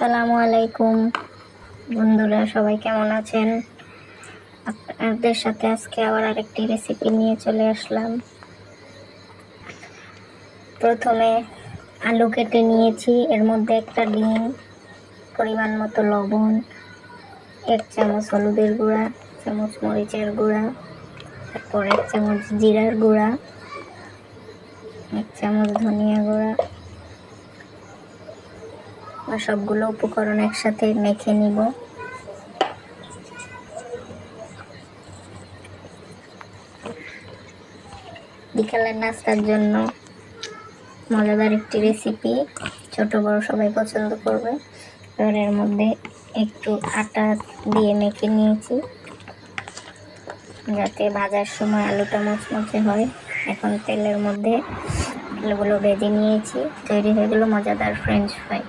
আসসালামু আলাইকুম। বন্ধুরা, সবাই কেমন আছেন? আপনাদের সাথে আজকে আবার আরেকটি রেসিপি নিয়ে চলে আসলাম। প্রথমে আলু কেটে নিয়েছি। এর মধ্যে একটা ডিম, পরিমাণ মতো লবণ, এক চামচ হলুদের গুঁড়া, চামচ মরিচের গুঁড়া, তারপর এক চামচ জিরার গুঁড়া, এক চামচ ধনিয়া গুঁড়া সবগুলো উপকরণ একসাথে মেখে নিব। বিকালের নাস্তার জন্য মজাদার একটি রেসিপি ছোট, বড় সবাই পছন্দ করবে। এবার এর মধ্যে একটু আটা দিয়ে মেখে নিয়েছি, যাতে ভাজার সময় আলুটা মচমচে হয়। এখন তেলের মধ্যে আলুগুলো ভেজে নিয়েছি, তৈরি হয়ে গেলো মজাদার ফ্রেঞ্চ ফ্রাই